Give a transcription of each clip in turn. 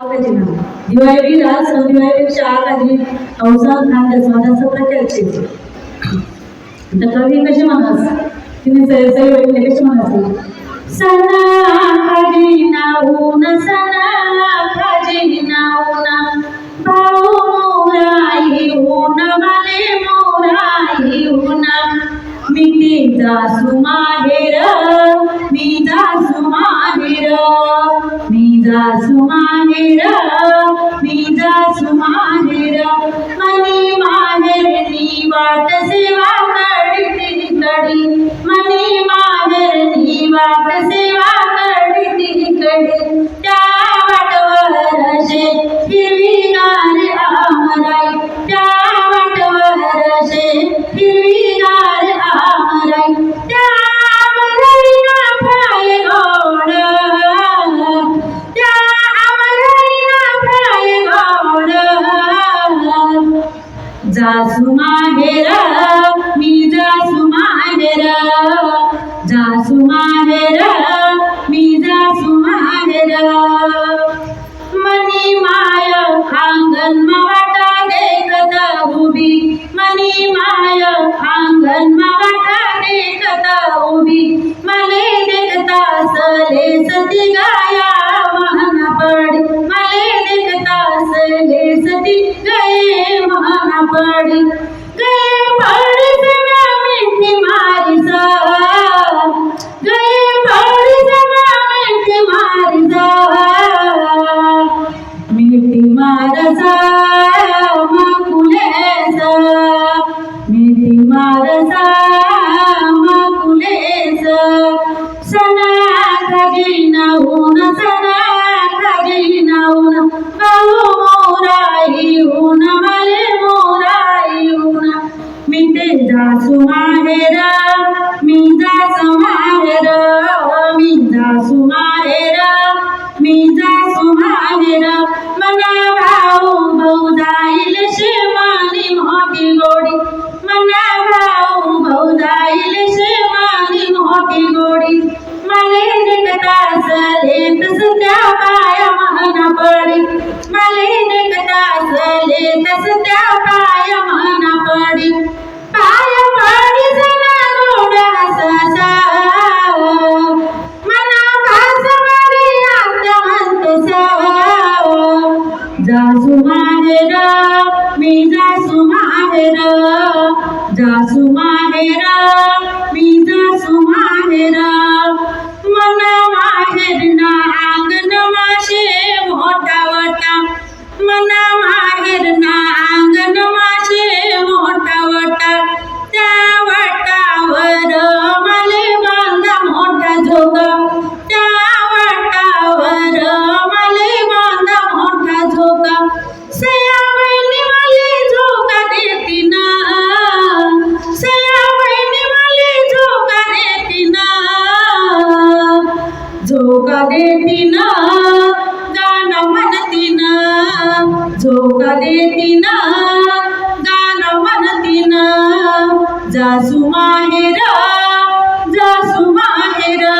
दिवाळीला सण दिवाळीपेक्षा आग आधी अवसान खांद्या स्वादाचा प्रचार कवी कसे म्हणास तिने सरसरी सही वगैरे कसे म्हणत सणा खाजी नाऊन सना खाजी नाऊन भाऊ मोराई ऊन माले मोराई ऊन मी ते जासू माहेर मी जासू माहेर मी जासू माहेर मनी माहेर नी वाट सेवा कडी कडी मनी माहेर नी वाट सेवा कडी कडी जासू माहेर मी जासू माहेर. जासू माहेर मी जासू माहेर. मनी माय अंगण वाटा देखत उभी. मनी माय अंगण वाटा देखत उभी. मले देखता सले सती गा महान त्या पाया महान पडी मले देखता झाले तस त्या जासू माहेर मी जासू माहेर जासू জাসু মাহেরা জাসু মাহেরা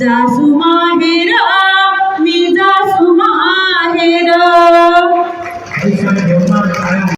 জাসু মাহেরা